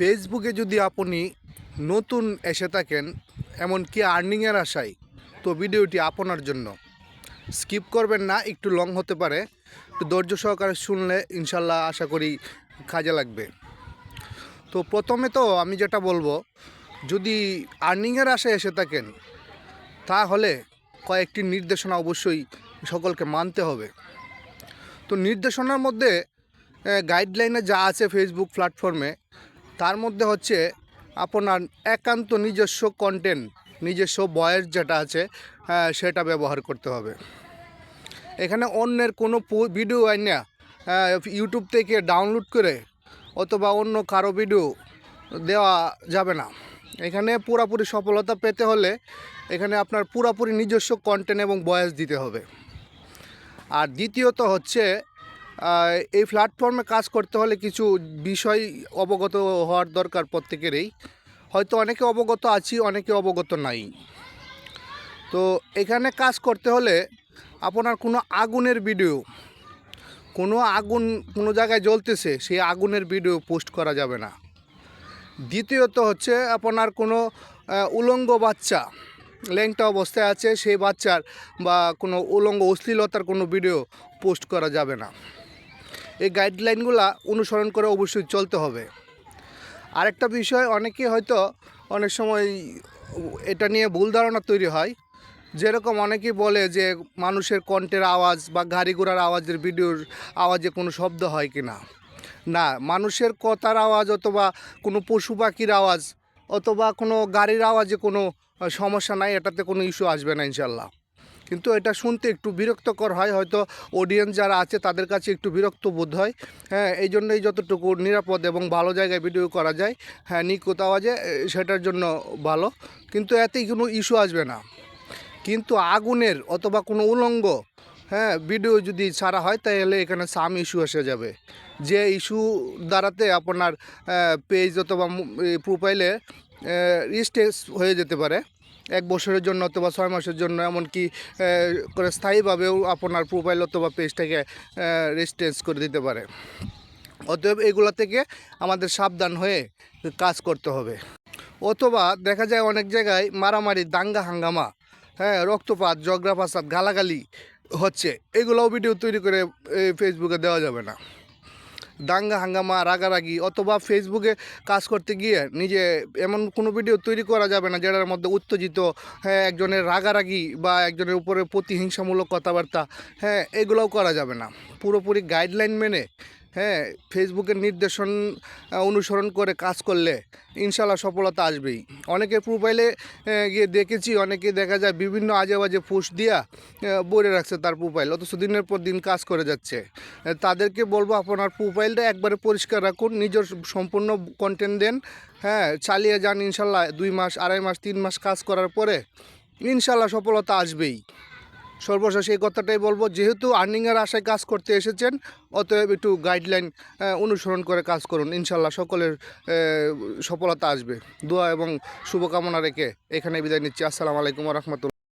ফেসবুকে যদি আপনি নতুন এসে থাকেন, এমনকি আর্নিংয়ের আশায়, তো ভিডিওটি আপনার জন্য। স্কিপ করবেন না, একটু লং হতে পারে। একটু ধৈর্য সহকারে শুনলে ইনশাল্লাহ আশা করি কাজে লাগবে। তো প্রথমে তো আমি যেটা বলব, যদি আর্নিংয়ের আশায় এসে থাকেন, তাহলে কয়েকটি নির্দেশনা অবশ্যই সকলকে মানতে হবে। তো নির্দেশনার মধ্যে গাইডলাইনে যা আছে ফেসবুক প্ল্যাটফর্মে তার মধ্যে হচ্ছে আপনার একান্ত নিজস্ব কন্টেন্ট নিজস্ব বয়েস যেটা আছে আহ, সেটা ব্যবহার করতে হবে। এখানে অন্যের কোনো ভিডিও আইনা ইউটিউব থেকে ডাউনলোড করে অথবা অন্য কারও ভিডিও দেওয়া যাবে না। এখানে পুরাপুরি সফলতা পেতে হলে এখানে আপনার পুরাপুরি নিজস্ব কন্টেন্ট এবং বয়েস দিতে হবে। আর দ্বিতীয়ত হচ্ছে এই প্ল্যাটফর্মে কাজ করতে হলে কিছু বিষয় অবগত হওয়ার দরকার প্রত্যেকেরই। হয়তো অনেকে অবগত আছি, অনেকে অবগত নাই। তো এখানে কাজ করতে হলে আপনার কোনো আগুনের ভিডিও কোনো আগুন কোনো জায়গায় জ্বলতেছে, সেই আগুনের ভিডিও পোস্ট করা যাবে না। দ্বিতীয়ত হচ্ছে আপনার কোনো উলঙ্গ বাচ্চা, ল্যাংটা অবস্থায় আছে, সেই বাচ্চার বা কোনো উলঙ্গ অশ্লীলতার কোনো ভিডিও পোস্ট করা যাবে না। এই গাইডলাইনগুলো অনুসরণ করে অবশ্যই চলতে হবে। আরেকটা বিষয়, অনেকে হয়তো অনেক সময় এটা নিয়ে ভুল ধারণা তৈরি হয়। যেরকম অনেকেই বলে যে মানুষের কণ্ঠের আওয়াজ বা গাড়ি ঘোড়ার আওয়াজের ভিডিওর আওয়াজে কোনো শব্দ হয় কি না না মানুষের কথার আওয়াজ অথবা কোনো পশু পাখির আওয়াজ অথবা কোনো গাড়ির আওয়াজে কোনো সমস্যা নাই, এটাতে কোনো ইস্যু আসবে না ইনশাল্লাহ কিন্তু এটা শুনতে একটু বিরক্তকর হয় হয়তো অডিয়েন্স যারা আছে তাদের কাছে একটু বিরক্ত বোধ হয়। হ্যাঁ এই জন্যই যতটুকু নিরাপদ এবং ভালো জায়গায় ভিডিও করা যায় হ্যাঁ আওয়াজে এ, সেটার জন্য ভালো। কিন্তু এতেই কোনো ইস্যু আসবে না। কিন্তু আগুনের অথবা কোনো উলঙ্গ হ্যাঁ ভিডিও যদি ছাড়া হয় তাহলে এখানে সাম ইস্যু এসে যাবে। যে ইস্যু দ্বারাতে আপনার পেজ অথবা প্রোফাইলে রিস্টেস হয়ে যেতে পারে। এক বছরের জন্য অথবা ছয় মাসের জন্য, এমনকি করে স্থায়ীভাবেও আপনার প্রোফাইল অথবা পেজটাকে রেজিস্টেন্স করে দিতে পারে। অতএব এগুলো থেকে আমাদের সাবধান হয়ে কাজ করতে হবে। অথবা দেখা যায় অনেক জায়গায় মারামারি, দাঙ্গা হাঙ্গামা হ্যাঁ রক্তপাত, ঝগড়া, ফাসাদ, গালাগালি হচ্ছে। এগুলোও ভিডিও তৈরি করে ফেসবুকে দেওয়া যাবে না। দাঙ্গা, হাঙ্গামা, রাগারাগি অথবা ফেসবুকে কাজ করতে গিয়ে নিজে এমন কোনো ভিডিও তৈরি করা যাবে না যেটার মধ্যে উত্তেজিত হ্যাঁ একজনের রাগারাগি বা একজনের উপরে প্রতিহিংসামূলক কথাবার্তা হ্যাঁ এগুলোও করা যাবে না। পুরোপুরি গাইডলাইন মেনে হ্যাঁ ফেসবুকের নির্দেশন অনুসরণ করে কাজ করলে ইনশাল্লাহ সফলতা আসবেই। অনেকে প্রোফাইলে গিয়ে দেখেছি, অনেকে দেখা যায় বিভিন্ন আজে বাজে পোস্ট দিয়া বলে রাখছে তার প্রোফাইল অথচ দিনের পর দিন কাজ করে যাচ্ছে। তাদেরকে বলব, আপনার প্রোফাইলটা একবারে পরিষ্কার রাখুন, নিজের সম্পূর্ণ কন্টেন্ট দেন হ্যাঁ চালিয়ে যান ইনশাল্লাহ দুই মাস, আড়াই মাস, তিন মাস কাজ করার পরে ইনশাল্লাহ সফলতা আসবেই। সর্বশেষ এই কথাটাই বলব, যেহেতু আর্নিংয়ের আশায় কাজ করতে এসেছেন, অতএব একটু গাইডলাইন অনুসরণ করে কাজ করুন, ইনশাল্লাহ সকলের সফলতা আসবে। দোয়া এবং শুভকামনা রেখে এখানে বিদায় নিচ্ছি। আসসালামু আলাইকুম রহমতুল্লাহ।